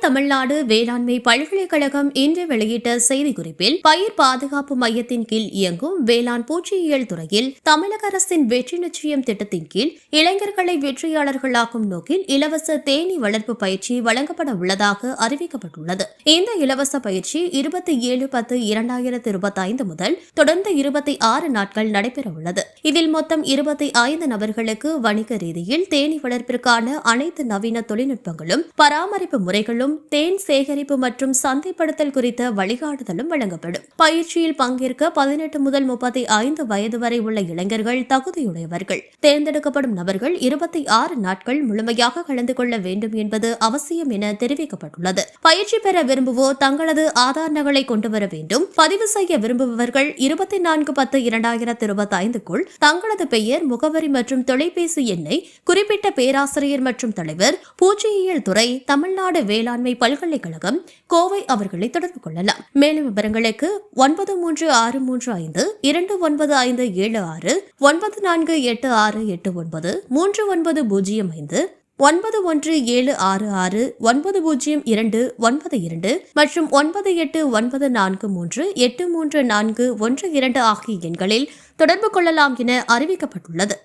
தமிழ்நாடு வேளாண்மை பல்கலைக்கழகம் இன்று வெளியிட்ட செய்திக்குறிப்பில் பயிர் பாதுகாப்பு மையத்தின் கீழ் இயங்கும் வேளாண் பூச்சியியல் துறையில் தமிழக அரசின் வெற்றி நிச்சயம் திட்டத்தின் கீழ் இளைஞர்களை வெற்றியாளர்களாக்கும் நோக்கில் இலவச தேனி வளர்ப்பு பயிற்சி வழங்கப்பட உள்ளதாக அறிவிக்கப்பட்டுள்ளது. இந்த இலவச பயிற்சி இருபத்தி ஏழு பத்து இரண்டாயிரத்து இருபத்தைந்து முதல் தொடர்ந்து இருபத்தி ஆறு நாட்கள் நடைபெற உள்ளது. இதில் மொத்தம் இருபத்தி ஐந்து நபர்களுக்கு வணிக ரீதியில் தேனி வளர்ப்பிற்கான அனைத்து நவீன தொழில்நுட்பங்களும் பராமரிப்பு முறைகளும் தேன் சேகரிப்பு மற்றும் சந்தைப்படுத்தல் குறித்த வழிகாட்டுதலும் வழங்கப்படும். பயிற்சியில் பங்கேற்க பதினெட்டு முதல் முப்பத்தி ஐந்து வயது வரை உள்ள இளைஞர்கள் தகுதியுடையவர்கள். தேர்ந்தெடுக்கப்படும் நபர்கள் இருபத்தி ஆறு நாட்கள் முழுமையாக கலந்து கொள்ள வேண்டும் என்பது அவசியம் என தெரிவிக்கப்பட்டுள்ளது. பயிற்சி பெற விரும்புவோர் தங்களது ஆதார் நகலை கொண்டு வர வேண்டும். பதிவு செய்ய விரும்புபவர்கள் இருபத்தி நான்கு பத்து இரண்டாயிரத்தி இருபத்தி ஐந்துக்குள் தங்களது பெயர் முகவரி மற்றும் தொலைபேசி எண்ணை குறிப்பிட்ட பேராசிரியர் மற்றும் தலைவர் பூச்சியியல் துறை தமிழ்நாடு வேளாண் மேலாண்மை பல்கலைக்கழகம் கோவை அவர்களை தொடர்பு கொள்ளலாம். மேலும் விவரங்களுக்கு ஒன்பது மூன்று ஆறு மூன்று ஐந்து இரண்டு ஒன்பது ஐந்து ஏழு ஆறு ஒன்பது நான்கு எட்டு ஆறு எட்டு ஒன்பது மூன்று ஒன்பது பூஜ்ஜியம் ஐந்து ஒன்பது ஒன்று ஏழு ஆறு ஆறு ஒன்பது பூஜ்ஜியம் இரண்டு ஒன்பது இரண்டு மற்றும் ஒன்பது எட்டு ஒன்பது நான்கு மூன்று எட்டு மூன்று நான்கு ஒன்று இரண்டு ஆகிய எண்களில் தொடர்பு கொள்ளலாம் என அறிவிக்கப்பட்டுள்ளது.